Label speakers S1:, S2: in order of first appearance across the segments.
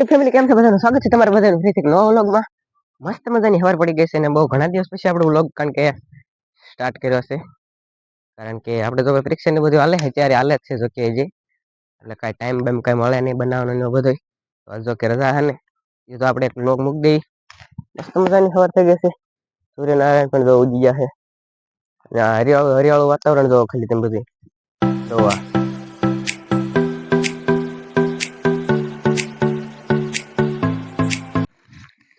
S1: YouTube family કેમ છે? બધાનું સ્વાગત છે તમારા બધાનું ફરીથી એક નવા વ્લોગમાં. મસ્ત મજાની ખબર પડી ગઈ છે અને બહુ ઘણા દિવસ પછી આપણો વ્લોગ કારણ કે સ્ટાર્ટ કર્યો છે. કારણ કે આપણે તો પરીક્ષા ને બધું હાલે છે, ત્યારે હાલે જ છે જો કે હજી. એટલે કાંઈ ટાઈમ બેમ કાંઈ મળે નહીં, બનાવવાનો ને બધું તો જો કે રજા છે ને, એ તો આપણે એક વ્લોગ મૂકી દઈ મસ્ત મજાની ખબર થઈ ગઈ છે. સૂર્યનારાયણ પણ જો ઉગી ગયા છે. અને આ હરિયાળું હરિયાળું વાતાવરણ જોવો ખાલી તેમ બધી જોવા.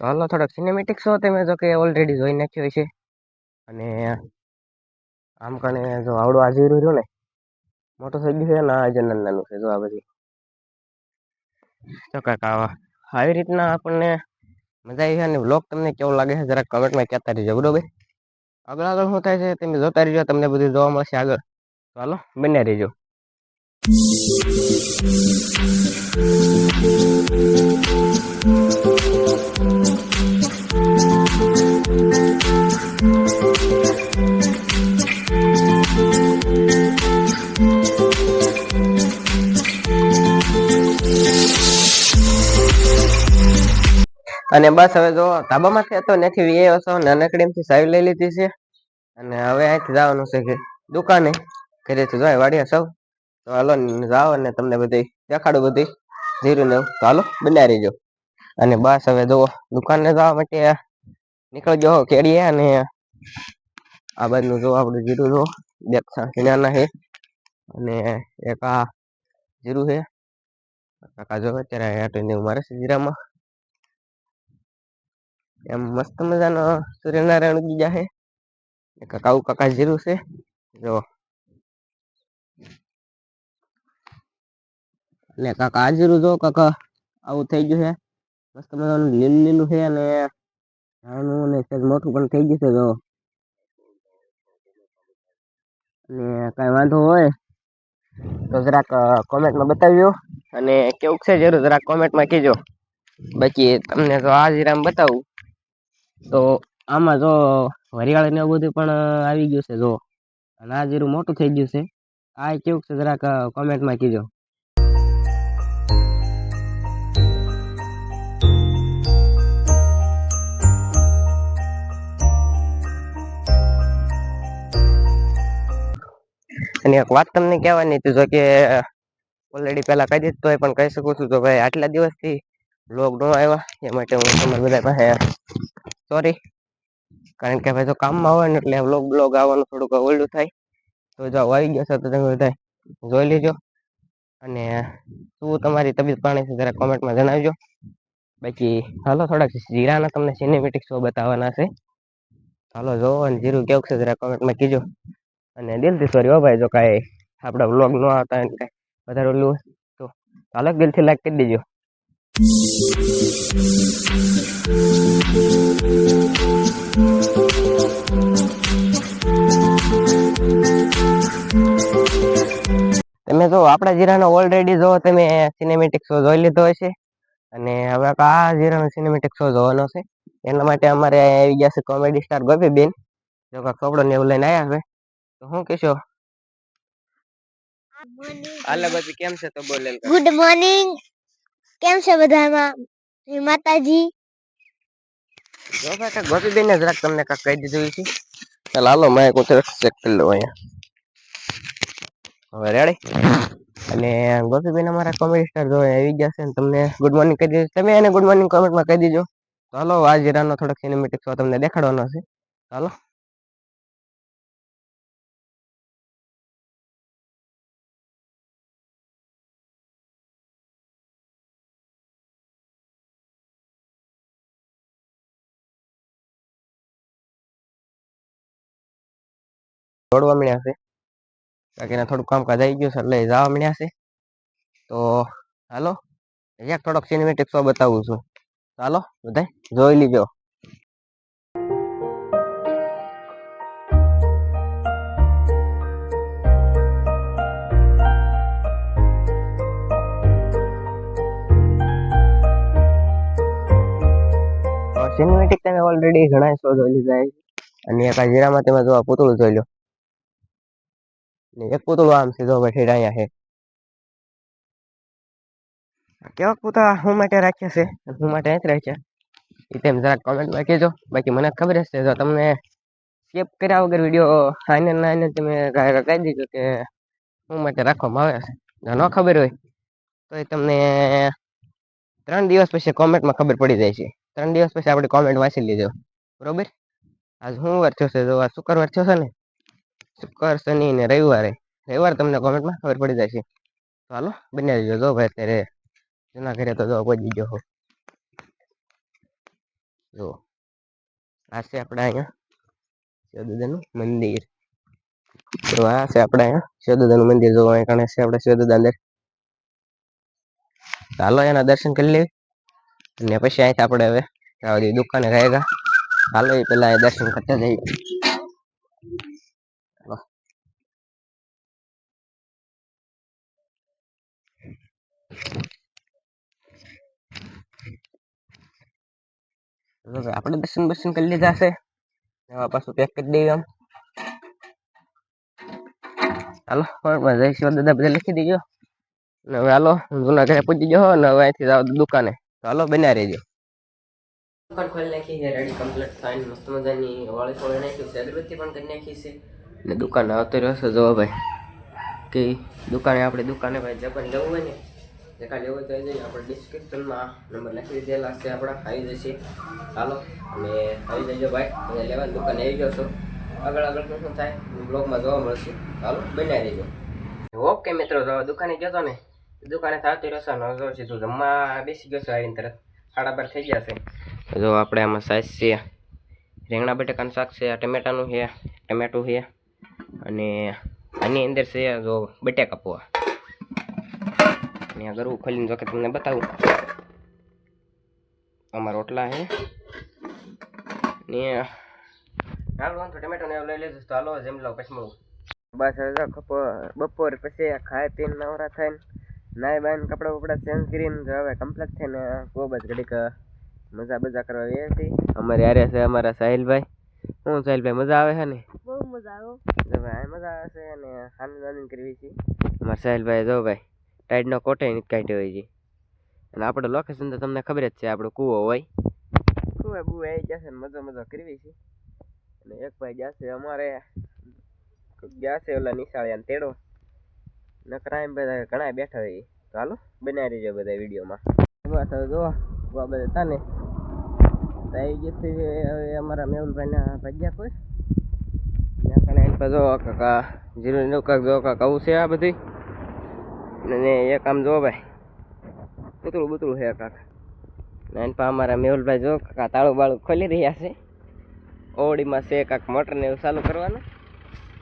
S1: તો હાલો, થોડોક સિનેમેટિક શો તમે જો કે ઓલરેડી જોઈ નાખ્યો છે અને આમ કણે જો આવડું આજે રહ્યું ને, મોટો થઈ ગયું છે ને આજે નાનું છે, જો આ બધી. તો કાંઈક આવા, આવી રીતના આપણને મજા આવી છે અને વ્લોગ તમને કેવું લાગે છે, જરાક કમેન્ટમાં કહેતા રહેજો, બરોબર? આગળ આગળ શું થાય છે, તમે જોતા રહેજો, તમને બધું જોવા મળશે આગળ. તો હાલો, બન્યા રહીજો. અને બસ હવે જો ધાબામાંથી હતો નથી વી હતો એમથી સાવી લઈ લીધી છે. અને હવે અહીંથી જવાનું છે કે દુકાને. ઘરેથી જાય વાડિયા સૌ. તો હાલો જાઓ અને તમને બધી દેખાડું બધી. જીરું ને તો હાલો, બનાવી રહીજો અને બસ હવે જો દુકાને જવા માટે નીકળી ગયો કેડીએ અને આ બાજુનું જો આપણું જીરું જો બે નાના છે. અને એક આ જીરું છે. કાકા જો અત્યારે આટલું મારે છે જીરામાં. એમ મસ્ત મજાનો સૂર્યનારાયણ ઉગી જાહે છે કાકા જીરું છે. જો. એટલે કાકા આ જો કાકા આવું થઈ ગયું છે મસ્ત મજાનું લીલું લીલું છે અને નાનું અને સહેજ મોટું પણ થઈ ગયું છે જો. અને કાંઈ વાંધો હોય તો જરાક કોમેન્ટમાં બતાવજો અને કેવું છે જરૂર જરાક કોમેન્ટમાં કહેજો. બાકી તમને તો આ જીરામ બતાવું. તો આમાં જો વરિયાળ ને બધું પણ આવી ગયું છે, જો. અને આ જીરું મોટું થઈ ગયું છે. આ કેવું છે જરાક કોમેન્ટમાં કીજો. અને એક વાત તમને કહેવાની હતી, જો કે ઓલરેડી પહેલાં કહી દીધું તોય પણ કહી શકું છું તો ભાઈ આટલા દિવસથી બ્લોગ ન આવ્યા, એ માટે હું તમારા બધા પાસે સોરી કારણ કે ભાઈ જો કામમાં હોય ને એટલે વ્લોગ બ્લોગ આવવાનું થોડુંક ઓલ્ડ થાય. તો જો આવી ગયો છે તો તમે બધા જોઈ લેજો. અને શું તમારી તબિયત પાણી છે જરા કોમેન્ટમાં જણાવજો. બાકી હાલો થોડાક જીરાના તમને સિનેમેટિક શો બતાવવાના છે. હાલો જોવો અને જીરું કેવું છે જરા કોમેન્ટમાં કીજો. અને દિલથી સોરી હો ભાઈ, જો કાંઈ આપણા વ્લોગ ન આવતા કાંઈ વધારે ઓલું તો હાલો દિલથી લાઈક કરી દેજો. તમે જો આપણા જીરાનો ઓલરેડી જો તમે સિનેમેટિક શો જોઈ લીધો હશે અને હવે આ જીરાનો સિનેમેટિક શો જોવાનો છે એના માટે અમારે આવી ગયા છે કોમેડી સ્ટાર ગોપી બેન જો કાંક કપડો ને એવું લઈને આવ્યા છે તો શું કહેશો? હાલો બધી કેમ છે તો બોલે
S2: ગુડ મોર્નિંગ કેમ છે બધામાં? જય માતાજી?
S1: જો કાકા કાંઈક ગોપી બેન જરાક તમને કાંઈક કહી દીધું છે. ચાલ, હાલો મેં હું ચેક કરી લઉં અહીંયા. હવે રેડી અને ગોપીબેન અમારા કોમેડી સ્ટાર જો આવી ગયા છે ને તમને ગુડ મોર્નિંગ કહી દીધું. તમે એને ગુડ મોર્નિંગ કોમેન્ટમાં કહી દીજો. ચાલો આ જીરાનો થોડોક સિનેમેટિક શો તમને દેખાડવાનો છે. હાલો. દોડવા મળ્યા છે. બાકીના થોડું કામ કામકાજ આવી ગયું છે એટલે જવા મળ્યા છે. તો હાલો એક થોડોક સિનેમેટિક શો બતાવું છું. ચાલો બધા જોઈ લીજો. સિનેમેટિક તમે ઓલરેડી ઘણા શો જોઈ લીધા અને એક જીરામાં તમે જોવા પૂતળું જોઈ લો. ને એક પૂતળું આમ ભાઈ ઠેઠ અહીંયા છે કેવા પૂતા હું માટે રાખ્યા છે હું માટે નથી રાખ્યા એ તેમ જરાક કોમેન્ટમાં કહેજો બાકી મને ખબર છે જો તમને સ્કેપ કર્યા વગર વીડિયો આને આને તમે કહી દીધો કે હું માટે રાખવામાં આવે છે ન ખબર હોય તો એ તમને ત્રણ દિવસ પછી કોમેન્ટમાં ખબર પડી જાય છે ત્રણ દિવસ પછી આપણે કોમેન્ટ વાંચી લેજો બરોબર આજ હું વાર થયો છે જો આ શુક્રવાર થયો છે ને શુક્ર શનિ ને રવિવારે. રવિવારે તમને કોમેન્ટમાં ખબર પડી છે તો હાલો બની રહીજો. જો ભાઈ અત્યારે જૂના ઘરે તો જો પહોંચી ગયો જો, આ છે આપણે અહીંયા શિવદાદાનું મંદિર. તો આ છે આપણે અહીંયા શિવદાદાનું મંદિર. જો અહીંયા કણે છે આપણે શિવદાદા અંદર ચાલો એના દર્શન કરી લઈએ. અને પછી અહીંથી આપણે હવે દુકાને રહેગા હાલો, એ પેલા એ દર્શન કરતા જઈએ ચાલો. ચાલો ભાઈ, આપણે દર્શન દર્શન કરી લીધા છે. હવે પાછું પેક કરી દઈએ આમ. હાલો પણ જય શિવ દાદા બધા લખી દેજો. અને હવે હાલો હું જૂના ઘરે પહોંચી ગયો અને હવે અહીંથી જાવ દુકાને. તો હાલો બન્યા રહેજો. દુકાન ખોલી નાખી છે રેડી કમ્પ્લીટ થાય મસ્ત મજાની વાળી ફોળી નાખી છે અગરબત્તી પણ કરી નાખી છે. ને દુકાને આવતો રહ્યો છે જો ભાઈ. કે દુકાને આપણે દુકાને ભાઈ જે પણ જવું હોય ને કાંઈ લેવું તો જઈએ આપણે ડિસ્ક્રિપ્શનમાં નંબર લખી દીધેલા છે આપણા, આવી જશે. ચાલો, અને આવી જજો ભાઈ અને લેવાની દુકાને આવી છો. આગળ આગળ શું થાય? બ્લોગમાં જોવા મળશે. ચાલો, બનાવી દેજો. ઓકે મિત્રો દુકાને ગયો ને દુકાને થતી ને જો સીધું જમવા બેસી ગયો છે આવીને તરત. સાડા બાર થઈ ગયા છે. જો આપણે આમાં સાઈઝ છે, રીંગણા બટેકાનું શાક છે, ટમેટાનું છે, ટમેટું છે, અને આની અંદર છે જો બટેકા પોવા અને આ ગરવું ખોલીને જોકે તમને બતાવું. અમારા રોટલા છે ને હાલો વાંધો ટમેટો ને લઈ લેજો. તો હાલો જેમ લો પછી મળું. બસ હવે જો બપોર બપોર પછી ખાઈ પીને નવરા થઈને નાઈ બાઈને કપડાં બપડા ચેન્જ કરીને જો હવે કમ્પ્લેટ થઈને ખૂબ જ ઘડીક મજા બજા કરવા આવી હતી. અમારે યારે છે અમારા સાહિલભાઈ. હું સાહિલભાઈ મજા આવે છે ને?
S2: બહુ મજા
S1: આવે. મજા આવે છે અને ખાની દાની કરવી છે. અમારા સાહિલભાઈ જો ભાઈ. ટાઈડનો કોટે કાઢ્યો હોય છે. અને આપણે લોકેશન તો તમને ખબર જ છે, આપણો કૂવો હોય. કૂવે બુવે આવી જશે મજો મજો કરવી છે. અને એક ભાઈ જશે અમારે છે ઓલા નિશાળિયાને તેડો. નકરા એમ બધા ઘણા બેઠા હોય. તો હાલો, બનાવી દેજો બધા વિડીયોમાં. જો આ બધા હતા ને? તો આવી જશે હવે અમારા મેહુલભાઈના ભજીયા કોઈ. ત્યાં કણે જો કાકા જીરો કાક જો કાક આવું છે આ બધી. અને એક આમ જો ભાઈ. બુતળું બુતળું છે કાકા. ને એન પા અમારા મેહુલભાઈ જો કાકા તાળું બાળું ખોલી રહ્યા છે. ઓવડીમાં છે કાંક મોટરને એવું ચાલુ કરવાનું.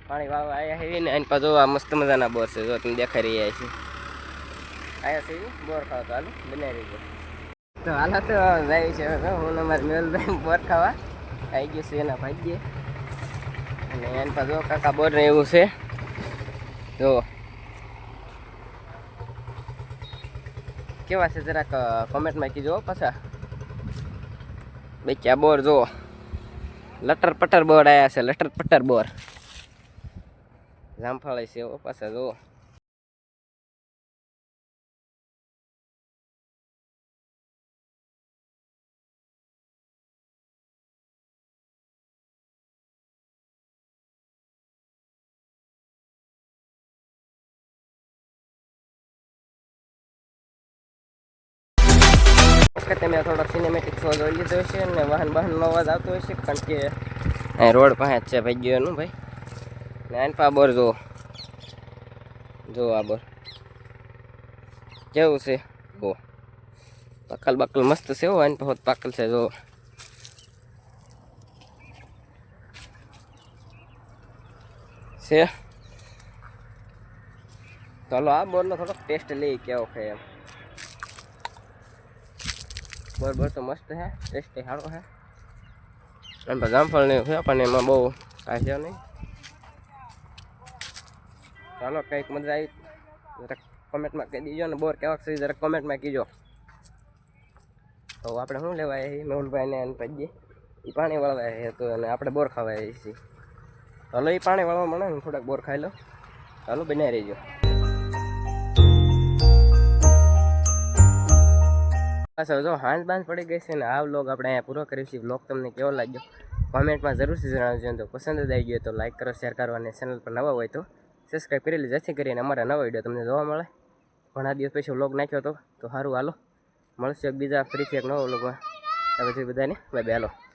S1: પાણી વાળવા આવ્યા હેવી ને, એન પાસે જો આ મસ્ત મજાના બોર છે, જો તમે દેખાઈ રહ્યા છે. આવ્યા છે બોર ખાવા તો હાલો, બનાવી દેજો તો હાલો તો જાય છે હું અમારા મેહુલભાઈ બોર ખાવા. આવી ગયું છે, એના ભાગ્યે અને એન જો કાકા બોર ને એવું છે. જો. કેવા છે જરાક કોમેન્ટમાં કીજો પાછા. બેચ્યા બોર જુઓ. લટર પટર બોર આવ્યા છે, લટર પટર બોર. જામફળ છે પાછા જો વખતે મેં થોડોક સિનેમેટિક શો જોઈ લીધો છે અને વાહન વાહનનો અવાજ આવતો હશે કારણ કે અહીં રોડ પાસે જ છે ભાઈ, ગયો એનું ભાઈ. ને આન પા બોર જો જો આ બોર. કેવું છે? ઓ પાકલ બાકલ મસ્ત છે હો, આન પાસે પાકલ છે જો છે? ચાલો આ બોરનો થોડોક ટેસ્ટ લઈ કેવો છે એમ. બરોબર તો મસ્ત હે. ટેસ્ટી સારો હે. એમ તો જામફળ ને છે, પણ એમાં બહુ કાંઈ છે નહીં. ચાલો, કંઈક મજા આવી. જરાક કોમેન્ટમાં કહી દીજો ને બોર કેવાક છે, જરાક કોમેન્ટમાં કીજો. તો આપણે શું લેવાય એ મેહુલભાઈને એને પછી એ પાણી વાળવા છે તો અને આપણે બોર ખાવાય છીએ. ચાલો એ પાણી વાળવા મળે ને, થોડાક બોર ખાઈ લો. ચાલો બનાવી રહીજો. પાછો જો હાંજ બાંધ પડી ગઈ છે ને આ વ્લોગ આપણે અહીંયા પૂરો કરીશું. વ્લોગ તમને કેવો લાગ્યો? કોમેન્ટમાં જરૂરથી જણાવજો. તો પસંદ જ આવી ગયો તો લાઈક કરો શેર કરો અને ચેનલ પર નવા હોય તો સબસ્ક્રાઈબ કરી લે જેથી કરીને અમારા નવા વીડિયો તમને જોવા મળે. ઘણા દિવસ પછી વ્લોગ નાખ્યો હતો તો સારું. હાલો, મળશે એક બીજા ફરીથી એક નવો વ્લોગમાં પછી બધાને બાય બાય હાલો.